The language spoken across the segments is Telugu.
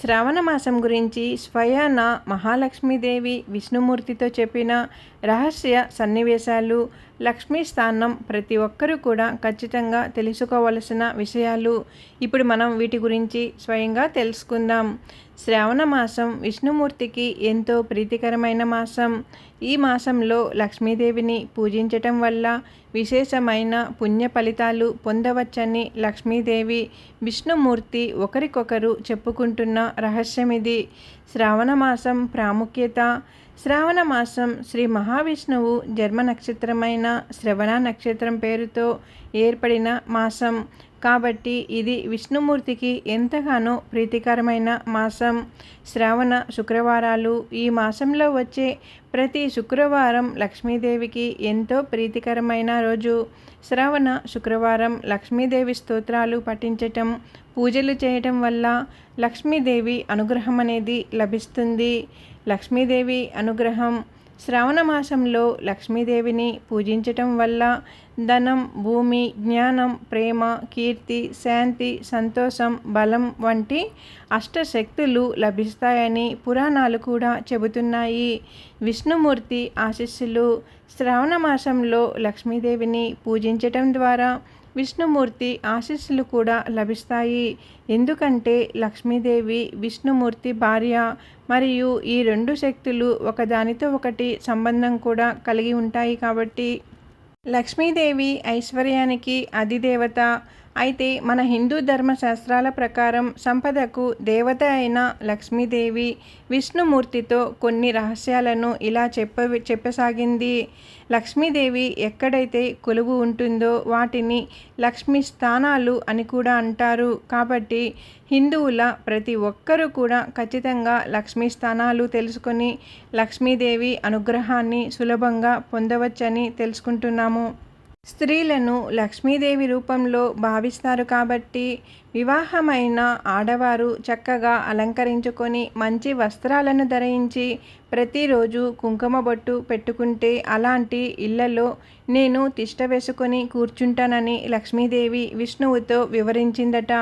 శ్రావణ మాసం గురించి స్వయాన మహాలక్ష్మీదేవి విష్ణుమూర్తితో చెప్పిన రహస్య సన్నివేశాలు లక్ష్మీ స్థానం ప్రతి ఒక్కరూ కూడా ఖచ్చితంగా తెలుసుకోవలసిన విషయాలు. ఇప్పుడు మనం వీటి గురించి స్వయంగా తెలుసుకుందాం. శ్రావణ మాసం విష్ణుమూర్తికి ఎంతో ప్రీతికరమైన మాసం. ఈ మాసంలో లక్ష్మీదేవిని పూజించటం వల్ల విశేషమైన పుణ్య ఫలితాలు పొందవచ్చని లక్ష్మీదేవి విష్ణుమూర్తి ఒకరికొకరు చెప్పుకుంటున్న రహస్యం ఇది శ్రావణ మాసం ప్రాముఖ్యత. శ్రావణ మాసం శ్రీ మహావిష్ణువు జన్మ నక్షత్రమైన శ్రవణ నక్షత్రం పేరుతో ఏర్పడిన మాసం. కాబట్టి ఇది విష్ణుమూర్తికి ఎంతగానో ప్రీతికరమైన మాసం. శ్రావణ శుక్రవారాలు. ఈ మాసంలో వచ్చే ప్రతి శుక్రవారం లక్ష్మీదేవికి ఎంతో ప్రీతికరమైన రోజు. శ్రావణ శుక్రవారం లక్ష్మీదేవి స్తోత్రాలు పఠించటం పూజలు చేయటం వల్ల లక్ష్మీదేవి అనుగ్రహం అనేది లభిస్తుంది. లక్ష్మీదేవి అనుగ్రహం. శ్రావణ మాసంలో లక్ష్మీదేవిని పూజించటం వల్ల ధనం భూమి జ్ఞానం ప్రేమ కీర్తి శాంతి సంతోషం బలం వంటి అష్టశక్తులు లభిస్తాయని పురాణాలు కూడా చెబుతున్నాయి. విష్ణుమూర్తి ఆశీస్సులు శ్రావణ మాసంలో లక్ష్మీదేవిని పూజించటం ద్వారా విష్ణుమూర్తి ఆశీస్సులు కూడా లభిస్తాయి. ఎందుకంటే లక్ష్మీదేవి విష్ణుమూర్తి భార్య మరియు ఈ రెండు శక్తులు ఒకదానితో ఒకటి సంబంధం కూడా కలిగి ఉంటాయి కాబట్టి లక్ష్మీదేవి ఐశ్వర్యానికి అధిదేవత అయితే మన హిందూ ధర్మశాస్త్రాల ప్రకారం సంపదకు దేవత అయిన లక్ష్మీదేవి విష్ణుమూర్తితో కొన్ని రహస్యాలను ఇలా చెప్ప చెప్పసాగింది. లక్ష్మీదేవి ఎక్కడైతే కొలువు ఉంటుందో వాటిని లక్ష్మీ స్థానాలు అని కూడా అంటారు. కాబట్టి హిందువుల ప్రతి ఒక్కరూ కూడా ఖచ్చితంగా లక్ష్మీ స్థానాలు తెలుసుకొని లక్ష్మీదేవి అనుగ్రహాన్ని సులభంగా పొందవచ్చని తెలుసుకుంటున్నాము. స్త్రీలను లక్ష్మీదేవి రూపంలో భావిస్తారు కాబట్టి వివాహమైన ఆడవారు చక్కగా అలంకరించుకొని మంచి వస్త్రాలను ధరించి ప్రతిరోజు కుంకుమ బొట్టు పెట్టుకుంటే అలాంటి ఇళ్ళలో నేను తిష్ట వేసుకొని కూర్చుంటానని లక్ష్మీదేవి విష్ణువుతో వివరించిందట.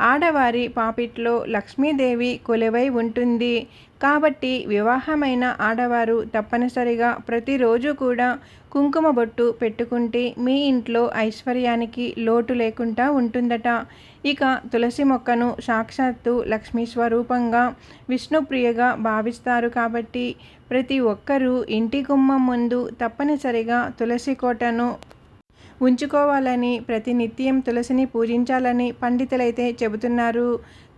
ఆడవారి పాపిట్లో లక్ష్మీదేవి కొలువై ఉంటుంది. కాబట్టి వివాహమైన ఆడవారు తప్పనిసరిగా ప్రతిరోజు కూడా కుంకుమ బొట్టు పెట్టుకుంటే మీ ఇంట్లో ఐశ్వర్యానికి లోటు లేకుండా ఉంటుందట. ఇక తులసి మొక్కను సాక్షాత్తు లక్ష్మీ స్వరూపంగా విష్ణుప్రియగా భావిస్తారు కాబట్టి ప్రతి ఒక్కరూ ఇంటి గుమ్మం ముందు తప్పనిసరిగా తులసి కోటను ఉంచుకోవాలని ప్రతినిత్యం తులసిని పూజించాలని పండితులైతే చెబుతున్నారు.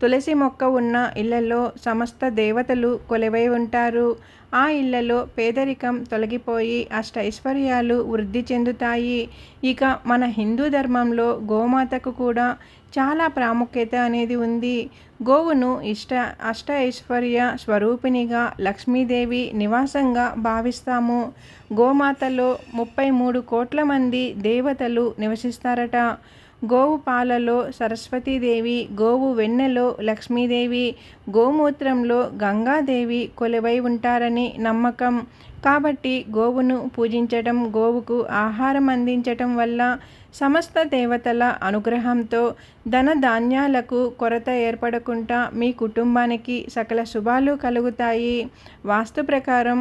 తులసి మొక్క ఉన్న ఇళ్ళలో సమస్త దేవతలు కొలువై ఉంటారు. ఆ ఇళ్ళలో పేదరికం తొలగిపోయి అష్టైశ్వర్యాలు వృద్ధి చెందుతాయి. ఇక మన హిందూ ధర్మంలో గోమాతకు కూడా చాలా ప్రాముఖ్యత అనేది ఉంది. గోవును ఇష్ట అష్ట ఐశ్వర్య స్వరూపిణిగా లక్ష్మీదేవి నివాసంగా భావిస్తాము. గోమాతలో ముప్పై మూడు కోట్ల మంది దేవతలు నివసిస్తారట. గోవు పాలలో సరస్వతీదేవి గోవు వెన్నెలో లక్ష్మీదేవి గోమూత్రంలో గంగాదేవి కొలువై ఉంటారని నమ్మకం. కాబట్టి గోవును పూజించటం గోవుకు ఆహారం అందించటం వల్ల సమస్త దేవతల అనుగ్రహంతో ధన ధాన్యాలకు కొరత ఏర్పడకుండా మీ కుటుంబానికి సకల శుభాలు కలుగుతాయి. వాస్తు ప్రకారం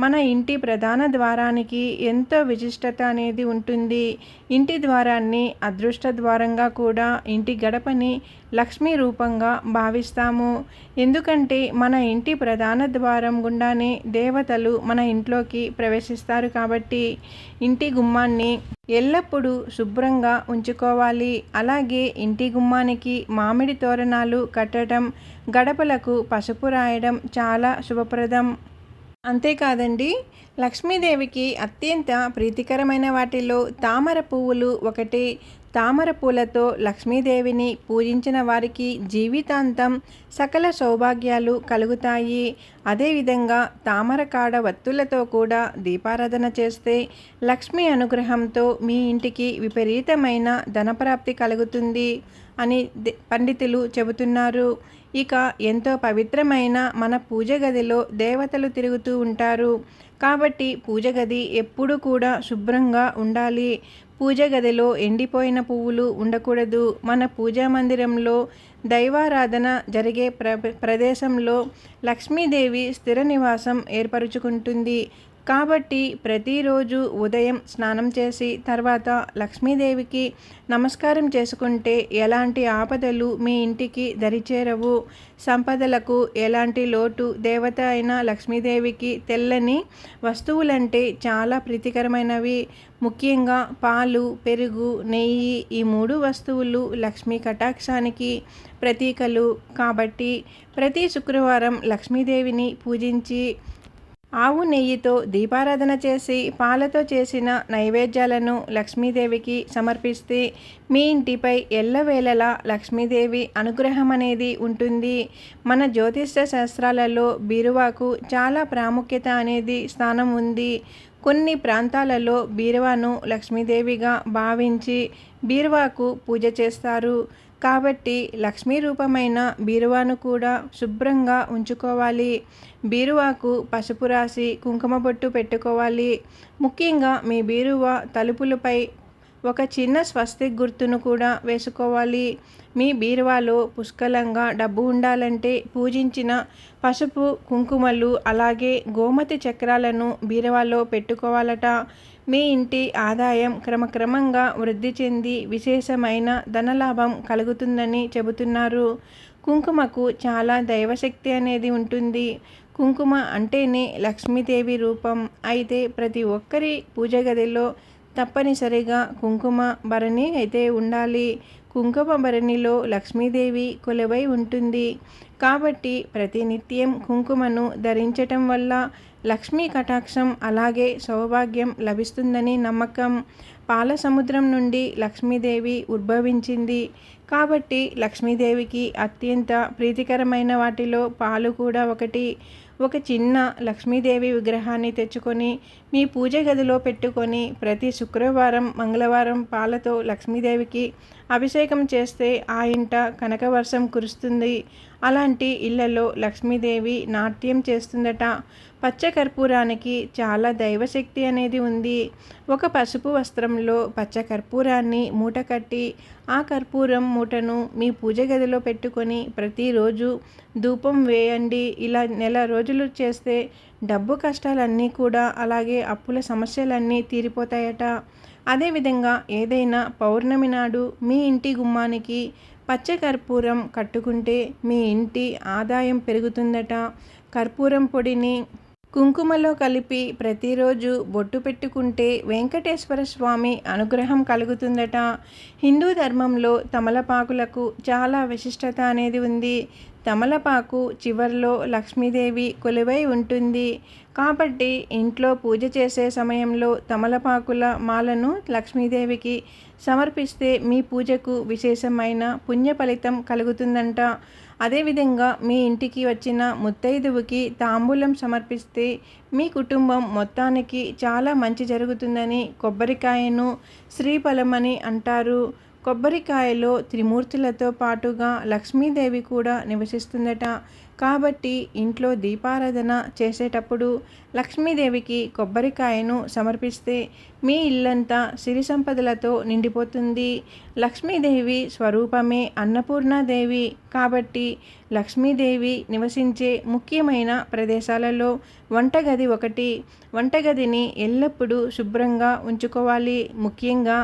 మన ఇంటి ప్రధాన ద్వారానికి ఎంతో విశిష్టత అనేది ఉంటుంది. ఇంటి ద్వారాన్ని అదృష్ట ద్వారంగా కూడా ఇంటి గడపని లక్ష్మీ రూపంగా భావిస్తాము. ఎందుకంటే మన ఇంటి ప్రధాన ద్వారం గుండానే దేవతలు మన ఇంట్లోకి ప్రవేశిస్తారు కాబట్టి ఇంటి గుమ్మాన్ని ఎల్లప్పుడూ శుభ్రంగా ఉంచుకోవాలి. అలాగే ఇంటి గుమ్మానికి మామిడి తోరణాలు కట్టడం గడపలకు పసుపు రాయడం చాలా శుభప్రదం. అంతేకాదండి లక్ష్మీదేవికి అత్యంత ప్రీతికరమైన వాటిలో తామర పువ్వులు ఒకటి. తామర పూలతో లక్ష్మీదేవిని పూజించిన వారికి జీవితాంతం సకల సౌభాగ్యాలు కలుగుతాయి. అదేవిధంగా తామర కాడ వత్తులతో కూడా దీపారాధన చేస్తే లక్ష్మీ అనుగ్రహంతో మీ ఇంటికి విపరీతమైన ధనప్రాప్తి కలుగుతుంది అని పండితులు చెబుతున్నారు. ఇక ఎంతో పవిత్రమైన మన పూజ గదిలో దేవతలు తిరుగుతూ ఉంటారు. కాబట్టి పూజ గది ఎప్పుడు కూడా శుభ్రంగా ఉండాలి. పూజ గదిలో ఎండిపోయిన పువ్వులు ఉండకూడదు. మన పూజా మందిరంలో దైవారాధన జరిగే ప్ర ప్రదేశంలో లక్ష్మీదేవి స్థిర నివాసం ఏర్పరుచుకుంటుంది. కాబట్టి ప్రతిరోజు ఉదయం స్నానం చేసి తర్వాత లక్ష్మీదేవికి నమస్కారం చేసుకుంటే ఎలాంటి ఆపదలు మీ ఇంటికి దరిచేరవు. సంపదలకు ఎలాంటి లోటు దేవత అయిన లక్ష్మీదేవికి తెల్లని వస్తువులంటే చాలా ప్రీతికరమైనవి. ముఖ్యంగా పాలు పెరుగు నెయ్యి ఈ మూడు వస్తువులు లక్ష్మీ కటాక్షానికి ప్రతీకలు. కాబట్టి ప్రతి శుక్రవారం లక్ష్మీదేవిని పూజించి ఆవు నెయ్యితో దీపారాధన చేసి పాలతో చేసిన నైవేద్యాలను లక్ష్మీదేవికి సమర్పిస్తే మీ ఇంటిపై ఎల్లవేళలా లక్ష్మీదేవి అనుగ్రహం అనేది ఉంటుంది. మన జ్యోతిష్య శాస్త్రాలలో బీరువాకు చాలా ప్రాముఖ్యత అనేది స్థానం ఉంది. కొన్ని ప్రాంతాలలో బీరువాను లక్ష్మీదేవిగా భావించి బీరువాకు పూజ చేస్తారు. కాబట్టి లక్ష్మీ రూపమైన బీరువాను కూడా శుభ్రంగా ఉంచుకోవాలి. బీరువాకు పసుపు రాసి కుంకుమ బొట్టు పెట్టుకోవాలి. ముఖ్యంగా మీ బీరువా తలుపులపై ఒక చిన్న స్వస్తిక్ గుర్తును కూడా వేసుకోవాలి. మీ బీరువాలో పుష్కలంగా డబ్బు ఉండాలంటే పూజించిన పసుపు కుంకుమలు అలాగే గోమతి చక్రాలను బీరువాలో పెట్టుకోవాలట. మీ ఇంటి ఆదాయం క్రమక్రమంగా వృద్ధి చెంది విశేషమైన ధనలాభం కలుగుతుందని చెబుతున్నారు. కుంకుమకు చాలా దైవశక్తి అనేది ఉంటుంది. కుంకుమ అంటేనే లక్ష్మీదేవి రూపం. అయితే ప్రతి ఒక్కరి పూజ గదిలో తప్పనిసరిగా కుంకుమ భరణి అయితే ఉండాలి. కుంకుమ భరణిలో లక్ష్మీదేవి కొలువై ఉంటుంది. కాబట్టి ప్రతినిత్యం కుంకుమను ధరించటం వల్ల లక్ష్మీ కటాక్షం అలాగే సౌభాగ్యం లభిస్తుందని నమ్మకం. పాల సముద్రం నుండి లక్ష్మీదేవి ఉద్భవించింది. కాబట్టి లక్ష్మీదేవికి అత్యంత ప్రీతికరమైన వాటిలో పాలు కూడా ఒకటి. ఒక చిన్న లక్ష్మీదేవి విగ్రహాన్ని తెచ్చుకొని మీ పూజ గదిలో పెట్టుకొని ప్రతి శుక్రవారం మంగళవారం పాలతో లక్ష్మీదేవికి అభిషేకం చేస్తే ఆ ఇంట కనకవర్షం కురుస్తుంది. అలాంటి ఇళ్ళలో లక్ష్మీదేవి నాట్యం చేస్తుందట. పచ్చ కర్పూరానికి చాలా దైవశక్తి అనేది ఉంది. ఒక పసుపు వస్త్రంలో పచ్చ కర్పూరాన్ని మూట కట్టి ఆ కర్పూరం మూటను మీ పూజ గదిలో పెట్టుకొని ప్రతిరోజు ధూపం వేయండి. ఇలా నెల రోజులు చేస్తే డబ్బు కష్టాలన్నీ కూడా అలాగే అప్పుల సమస్యలన్నీ తీరిపోతాయట. అదేవిధంగా ఏదైనా పౌర్ణమి నాడు మీ ఇంటి గుమ్మానికి పచ్చ కర్పూరం కట్టుకుంటే మీ ఇంటి ఆదాయం పెరుగుతుందట. కర్పూరం పొడిని కుంకుమలో కలిపి ప్రతిరోజు బొట్టు పెట్టుకుంటే వెంకటేశ్వర స్వామి అనుగ్రహం కలుగుతుందట. హిందూ ధర్మంలో తమలపాకులకు చాలా విశిష్టత అనేది ఉంది. తమలపాకు చివర్లో లక్ష్మీదేవి కొలువై ఉంటుంది. కాబట్టి ఇంట్లో పూజ చేసే సమయంలో తమలపాకుల మాలను లక్ష్మీదేవికి సమర్పిస్తే మీ పూజకు విశేషమైన పుణ్య ఫలితం కలుగుతుందంట. అదేవిధంగా మీ ఇంటికి వచ్చిన ముత్తైదువుకి తాంబూలం సమర్పిస్తే మీ కుటుంబం మొత్తానికి చాలా మంచి జరుగుతుందని కొబ్బరికాయను శ్రీఫలమని అంటారు. కొబ్బరికాయలో త్రిమూర్తులతో పాటుగా లక్ష్మీదేవి కూడా నివసిస్తుందట. కాబట్టి ఇంట్లో దీపారాధన చేసేటప్పుడు లక్ష్మీదేవికి కొబ్బరికాయను సమర్పిస్తే మీ ఇల్లంతా సిరి సంపదలతో నిండిపోతుంది. లక్ష్మీదేవి స్వరూపమే అన్నపూర్ణాదేవి కాబట్టి లక్ష్మీదేవి నివసించే ముఖ్యమైన ప్రదేశాలలో వంటగది ఒకటి. వంటగదిని ఎల్లప్పుడూ శుభ్రంగా ఉంచుకోవాలి. ముఖ్యంగా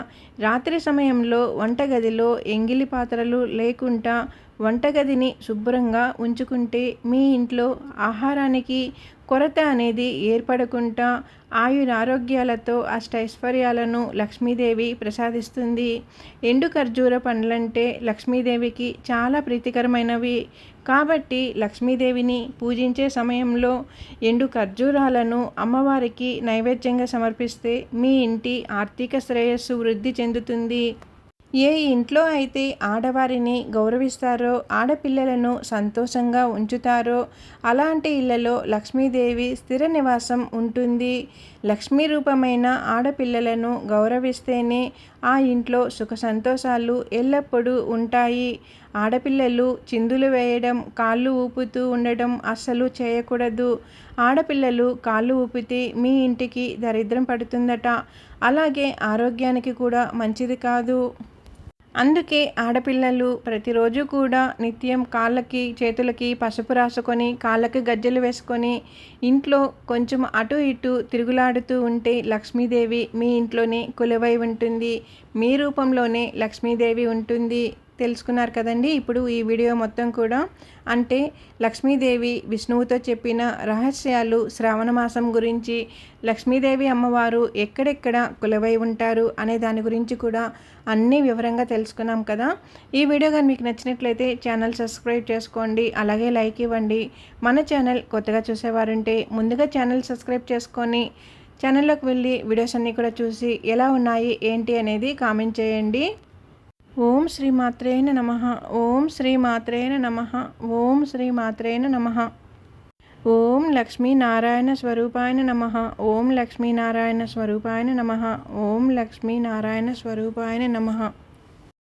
రాత్రి సమయంలో వంటగదిలో ఎంగిలి పాత్రలు లేకుండా వంటగదిని శుభ్రంగా ఉంచుకుంటే మీ ఇంట్లో ఆహారానికి కొరత అనేది ఏర్పడకుండా ఆయురారోగ్యాలతో అష్టైశ్వర్యాలను లక్ష్మీదేవి ప్రసాదిస్తుంది. ఎండు ఖర్జూర పండ్లంటే లక్ష్మీదేవికి చాలా ప్రీతికరమైనవి. కాబట్టి లక్ష్మీదేవిని పూజించే సమయంలో ఎండు ఖర్జూరాలను అమ్మవారికి నైవేద్యంగా సమర్పిస్తే మీ ఇంటి ఆర్థిక శ్రేయస్సు వృద్ధి చెందుతుంది. ఏ ఇంట్లో అయితే ఆడవారిని గౌరవిస్తారో ఆడపిల్లలను సంతోషంగా ఉంచుతారో అలాంటి ఇళ్ళలో లక్ష్మీదేవి స్థిర నివాసం ఉంటుంది. లక్ష్మీ రూపమైన ఆడపిల్లలను గౌరవిస్తేనే ఆ ఇంట్లో సుఖ సంతోషాలు ఎల్లప్పుడూ ఉంటాయి. ఆడపిల్లలు చిందులు వేయడం కాళ్ళు ఊపుతూ ఉండడం అస్సలు చేయకూడదు. ఆడపిల్లలు కాళ్ళు ఊపితే మీ ఇంటికి దరిద్రం పడుతుందట. అలాగే ఆరోగ్యానికి కూడా మంచిది కాదు. అందుకే ఆడపిల్లలు ప్రతిరోజు కూడా నిత్యం కాళ్ళకి చేతులకి పసుపు రాసుకొని కాళ్ళకి గజ్జెలు వేసుకొని ఇంట్లో కొంచెం అటు ఇటు తిరుగులాడుతూ ఉంటే లక్ష్మీదేవి మీ ఇంట్లోనే కొలువై ఉంటుంది. మీ రూపంలోనే లక్ష్మీదేవి ఉంటుంది. తెలుసుకున్నారు కదండి. ఇప్పుడు ఈ వీడియో మొత్తం కూడా అంటే లక్ష్మీదేవి విష్ణువుతో చెప్పిన రహస్యాలు శ్రావణ మాసం గురించి లక్ష్మీదేవి అమ్మవారు ఎక్కడెక్కడ కులవై ఉంటారు అనే దాని గురించి కూడా అన్నీ వివరంగా తెలుసుకున్నాం కదా. ఈ వీడియో కానీ మీకు నచ్చినట్లయితే ఛానల్ సబ్స్క్రైబ్ చేసుకోండి. అలాగే లైక్ ఇవ్వండి. మన ఛానల్ కొత్తగా చూసేవారుంటే ముందుగా ఛానల్ సబ్స్క్రైబ్ చేసుకొని ఛానల్లోకి వెళ్ళి వీడియోస్ అన్నీ కూడా చూసి ఎలా ఉన్నాయి ఏంటి అనేది కామెంట్ చేయండి. ఓం శ్రీ మాత్రేన నమ. ఓం శ్రీ మాత్రేన నమ. ఓం శ్రీ మాత్రేన నమ. ఓం లక్ష్మీనారాయణ స్వరూపాయన నమ. ఓం లక్ష్మీనారాయణ స్వరూపాయన నమ. ఓం లక్ష్మీనారాయణ స్వరూపాయన నమ.